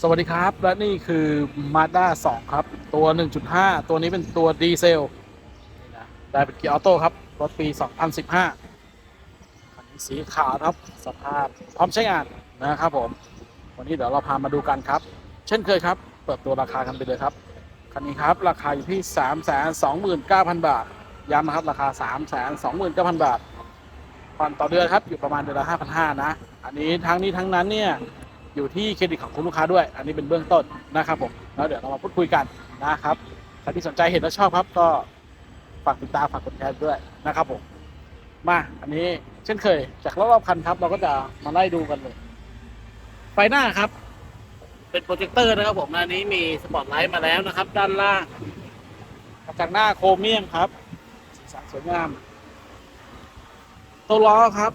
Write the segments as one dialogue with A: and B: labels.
A: สวัสดีครับ และนี่คือ Mazda 2 ครับ ตัว 1.5 ตัวนี้เป็นตัวดีเซลนะได้เป็นเกียร์ออโต้ครับ รถปี 2015คันนี้สีขาวครับ สภาพพร้อมใช้งานนะครับผม วันนี้เดี๋ยวเราพามาดูกันครับ เช่นเคยครับ เปิดตัวราคากันไปเลยครับ คันนี้ครับ ราคาอยู่ที่ 329,000 บาท ย้ำนะครับ ราคา 329,000 บาทผ่อนต่อเดือนครับ อยู่ประมาณเดือนละ5,500นะ อันนี้ทั้งนี้ทั้งนั้นเนี่ย อยู่ที่เครดิตของคุณลูกค้าด้วย อันนี้เป็นเบื้องต้นนะครับผมแล้วเดี๋ยวเรามาพูดคุยกันนะครับใครที่สนใจเห็นแล้วชอบครับก็ฝากติดตามฝากกดแชร์ด้วยนะครับผมมาอันนี้เช่นเคย จากรอบๆคันครับ เราก็จะมาไล่ดูกันเลยไฟหน้าครับ เป็นโปรเจคเตอร์นะครับผมอันนี้มีสปอตไลท์มาแล้วนะครับ ด้านล่างกระจังหน้าโครเมียมครับสีสันสวยงามตัวล้อครับ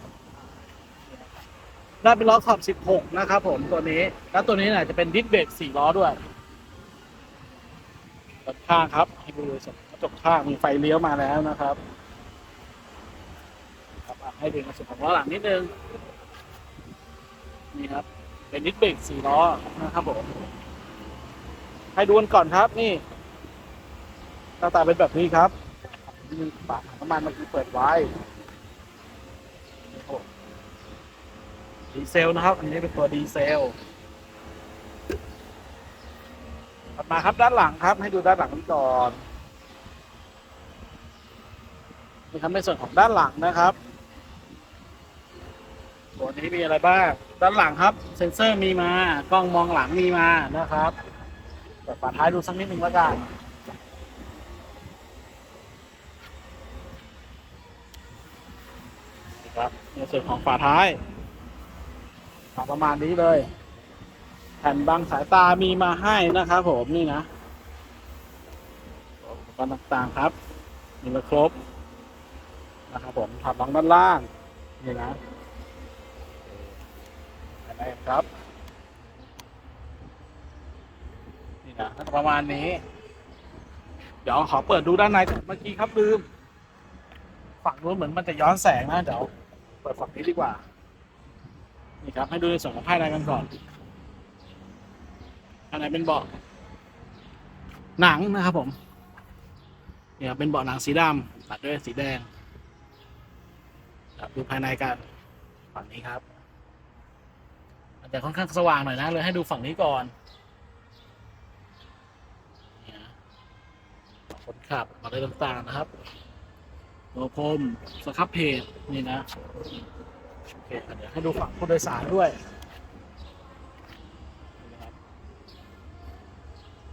A: ได้เป็นล้อขอบ 16 นะครับผมตัวนี้ แล้วตัวนี้เนี่ยจะเป็นดิสเบรก4ล้อด้วยด้านข้างครับให้ดูเลยกระจกข้างมีไฟเลี้ยวมาแล้วนะครับครับอะให้ดูในส่วนของล้อหลังนิดนึงนี่ครับ เป็นดิสเบรก4ล้อนะครับผมให้ดูกันก่อนครับนี่หน้าตาเป็นแบบนี้ครับมีปากน้ำมันเมื่อกี้เปิดไว้โอ้โห ดีเซลนะครับ อันนี้เป็นตัวดีเซลถัดมาครับด้านหลังครับ ให้ดูด้านหลังกันก่อนนี่ครับในส่วนของด้านหลังนะครับ ตัวนี้มีอะไรบ้าง ด้านหลังครับ เซ็นเซอร์มีมากล้องมองหลังมีมานะครับเปิดฝาท้ายดูสักนิดหนึ่งแล้วกันนะครับในส่วนของฝาท้าย ประมาณนี้เลย แผ่นบังสายตามีมาให้นะครับผมนี่นะอุปกรณ์ต่างๆครับ มีมาครบนะครับผมถอดรองด้านล่าง นี่นะอะไรครับ นี่นะประมาณนี้ เดี๋ยวขอเปิดดูด้านในก่อนเมื่อกี้ครับลืม ฝั่งนู้นเหมือนมันจะย้อนแสงนะ เดี๋ยว เปิดฝั่งนี้ดีกว่า นี่ครับ ให้ดูในส่วนของภายในกันก่อนอันไหนเป็นเบาะหนังนะครับผมเนี่ยเป็นเบาะหนังสีดำตัดด้วยสีแดงครับดูภายในกันฝั่งนี้ครับอาจจะค่อนข้างสว่างหน่อยนะเลยให้ดูฝั่งนี้ก่อนนี่ยคนขับอะไรต่างๆนะครับตัวพรมสครับเพจนี่นะ โอเคเดี๋ยวให้ดูฝั่งผู้โดยสารด้วย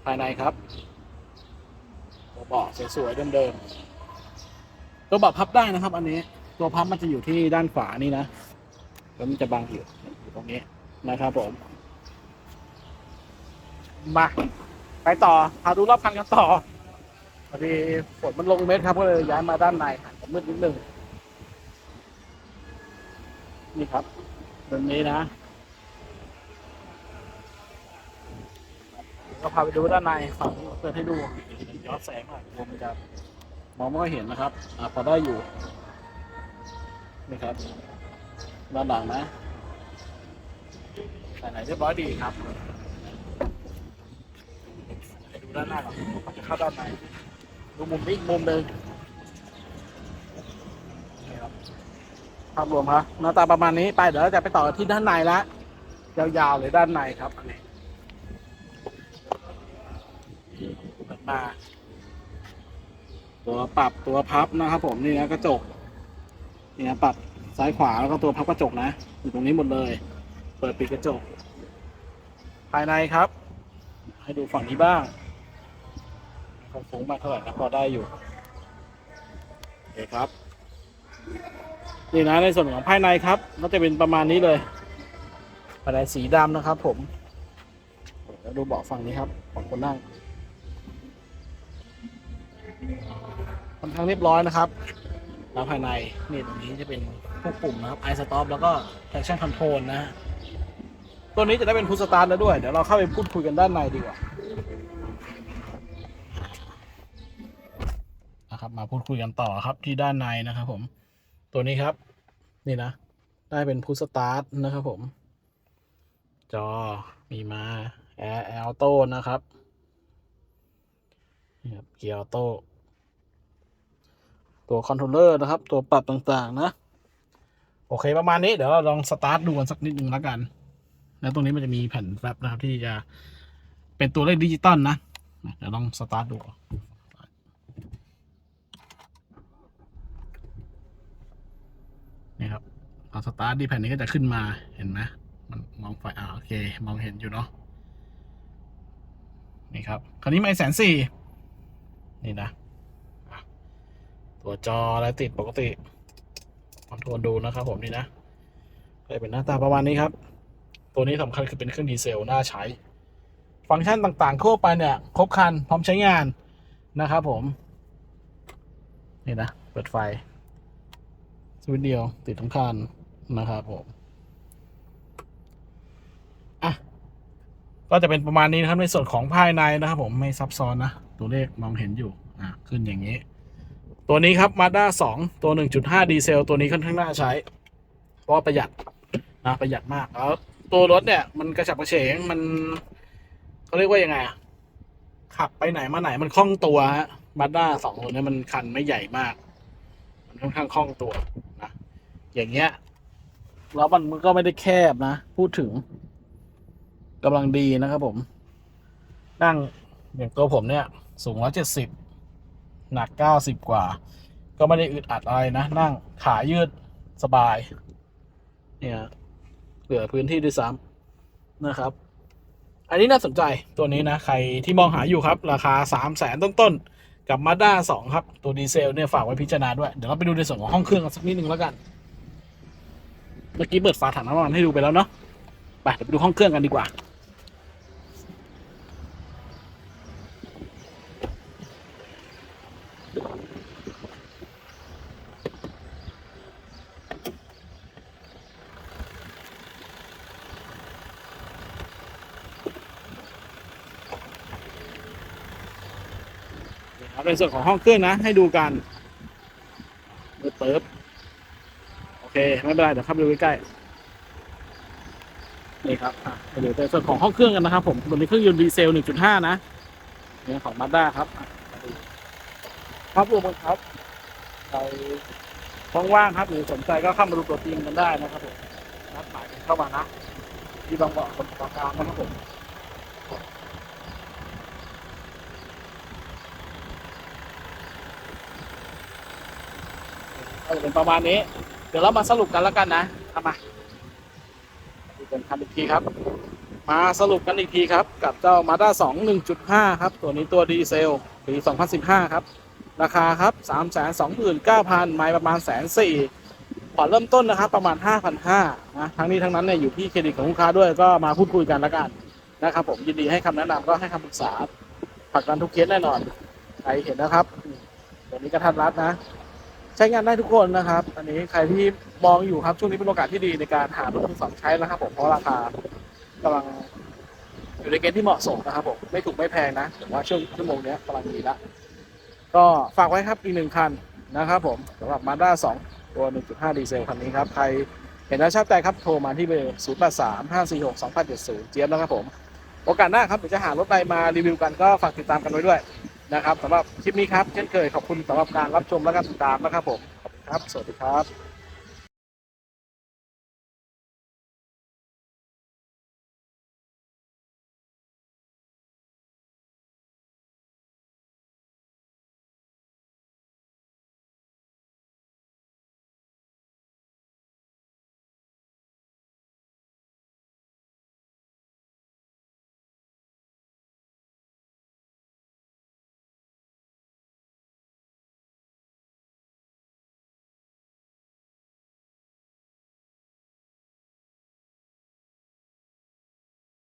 A: ภายในครับตัวเบาะสวยๆเดิมๆตัวเบาะพับได้นะครับ อันนี้ตัวพับมันจะอยู่ที่ด้านขวานี่นะแล้วมันจะบังอยู่อยู่ตรงนี้นะครับผมมาไปต่อพาดูรอบคันกันต่อพอดีฝนมันลงเม็ดครับก็เลยย้ายมาด้านในมืดนิดนึง นี่ครับแบบนี้นะก็พาไปดูด้านในฝั่งนี้เปิดให้ดูย้อนแสงหน่อยกลัวมันจะมองไม่ค่อยเห็นนะครับอ่าพอได้อยู่นี่ครับด้านหลังนะใส่ไหนเรียบร้อยดีครับไปดูด้านหน้าก่อนก่อนจะเข้าด้านในดูมุมนี้อีกมุมหนึ่งนี่ครับ ภาพรวมครับหน้าตาประมาณนี้ไปเดี๋ยวเราจะไปต่อที่ด้านในละยาวๆเลยด้านในครับอันนี้เปิดมาตัวปรับตัวพับนะครับ ผมนี่นะกระจกนี่นะปรับซ้ายขวาแล้วก็ตัวพับกระจกนะอยู่ตรงนี้หมดเลย เปิดปิดกระจก ภายในครับ ให้ดูฝั่งนี้บ้างความสูงมากเท่าไหร่นะพอได้อยู่โอเคครับ นี่นะในส่วนของภายในครับ ก็จะเป็นประมาณนี้เลยภายในสีดำนะครับ ผมเดี๋ยวดูเบาะฝั่งนี้ครับของคนนั่งค่อนข้างเรียบร้อยนะครับแล้วภายในนี่ตรงนี้จะเป็นพวกปุ่มนะครับ i stop แล้วก็ traction control นะฮะตัวนี้จะได้เป็น push start แล้วด้วย เดี๋ยวเราเข้าไปพูดคุยกันด้านในดีกว่านะครับ มาพูดคุยกันต่อครับที่ด้านในนะครับผม ตัวนี้ครับ นี่นะ ได้เป็นพุทสตาร์ทนะครับผม จอมีมา แอร์แอร์ออโต้นะครับนี่ครับเกียร์ออโต้ตัวคอนโทรลเลอร์นะครับ ตัวปรับต่างๆ นะ โอเคประมาณนี้ เดี๋ยวเราลองสตาร์ทดูกันสักนิดหนึ่งแล้วกัน แล้วตรงนี้มันจะมีแผ่นแฟลปนะครับ ที่จะเป็นตัวเลขดิจิตอลนะ เดี๋ยวลองสตาร์ทดู นี่ครับ พอสตาร์ทดีแผ่นนี้ก็จะขึ้นมาเห็นไหมมันมองไฟอ่าโอเค มองเห็นอยู่เนาะนี่ครับคราวนี้ไม่แสนสี่นี่นะ ตัวจออะไรติดปกติคอนโทรลดูนะครับผมนี่นะก็จะเป็นหน้าตาประมาณนี้ครับ ตัวนี้สำคัญคือเป็นเครื่องดีเซลน่าใช้ ฟังก์ชันต่างๆทั่วไปเนี่ย ครบคันพร้อมใช้งานนะครับผม นี่นะ เปิดไฟสวิตช์เดียวติดทั้งคัน นะครับผมอะก็จะเป็นประมาณนี้นะครับ ในส่วนของภายในนะครับ ผมไม่ซับซ้อนนะตัวเลขมองเห็นอยู่อะขึ้นอย่างนี้ ตัวนี้ครับ Mazda 2ตัว1.5ดีเซล ตัวนี้ค่อนข้างน่าใช้ เพราะประหยัดนะประหยัดมากแล้วตัวรถเนี่ย มันกระฉับกระเฉงมันเขาเรียกว่ายังไงอะขับไปไหนมาไหนมันคล่องตัวฮะมาด้าสองตัวเนี้มันคันไม่ใหญ่มาก มันค่อนข้างคล่องตัวนะอย่างเงี้ย แล้วมันก็ไม่ได้แคบนะ พูดถึงกำลังดีนะครับผม นั่งอย่างตัวผมเนี่ย สูงร้อยเจ็ดสิบหนักเก้าสิบกว่า ก็ไม่ได้อึดอัดอะไรนะ นั่งขายืดสบาย เนี่ยเหลือพื้นที่ด้วยซ้ำนะครับ อันนี้น่าสนใจตัวนี้นะ ใครที่มองหาอยู่ครับ ราคาสามแสนต้นๆกับ Mazda 2ครับ ตัวดีเซลเนี่ยฝากไว้พิจารณาด้วย เดี๋ยวเราไปดูในส่วนของห้องเครื่องกันสักนิดนึงแล้วกัน เมื่อกี้เปิดฝาถังน้ำมันให้ดูไปแล้วเนาะไปเดี๋ยวไปดูห้องเครื่องกันดีกว่า ในส่วนของห้องเครื่องนะ ให้ดูกันเปิด เปิบโอเค ไม่เป็นไรเดี๋ยวเข้าไปดูใกล้ๆนี่ครับอะไปดูในส่วนของห้องเครื่องกันนะครับ ผมตัวนี้เครื่องยนต์ดีเซล 1.5 นะเนี่ยของมาด้าครับอะมาดูครับรวมกันครับใครว่างๆครับ หรือสนใจก็เข้ามาดูตัวจริงกันได้นะครับผมนัดหมายกันเข้ามานะ ที่บางบ่อคนประการนะครับผมก็จะเป็นประมาณนี้เดี๋ยวเรามาสรุปกันแล้วกันนะเอามาดูกันคันอีกทีครับ มาสรุปกันอีกทีครับ กับเจ้า Mazda 2 1.5 ครับ ตัวนี้ตัวดีเซลปี 2015 ครับ ราคาครับ 329,000ไมล์ประมาณแสนสี่ผ่อนเริ่มต้นนะครับ ประมาณ 5,500นะทั้งนี้ทั้งนั้นเนี่ยอยู่ที่เครดิตของลูกค้าด้วยก็มาพูดคุยกันแล้วกันนะครับผมยินดีให้คำแนะนำก็ให้คำปรึกษาผลักดันทุกเคสแน่นอนใครเห็นนะครับตัวนี้กระทันรัดนะ ใช้งานได้ทุกคนนะครับ อันนี้ใครที่มองอยู่ครับช่วงนี้เป็นโอกาสที่ดีในการหารถมือสองใช้นะครับผมเพราะราคากำลังอยู่ในเกณฑ์ที่เหมาะสมนะครับผมไม่ถูกไม่แพงนะแต่ว่าช่วงชั่วโมงนี้กำลังดีละก็ฝากไว้ครับอีกหนึ่งคันนะครับผมสำหรับ Mazda 2 ตัว 1.5 ดีเซลคันนี้ครับ ใครเห็นแล้วชอบใจครับโทรมาที่เบอร์ 0 8 3 5 4 6 2 8 7 0 เจี๊ยบนะครับผม โอกาสหน้าครับเดี๋ยวจะหารถใดมารีวิวกันก็ฝากติดตามกันไว้ด้วย นะครับสำหรับคลิปนี้ครับเช่นเคยขอบคุณสำหรับการรับชมและการติดตามนะครับผมขอบคุณครับ สวัสดีครับ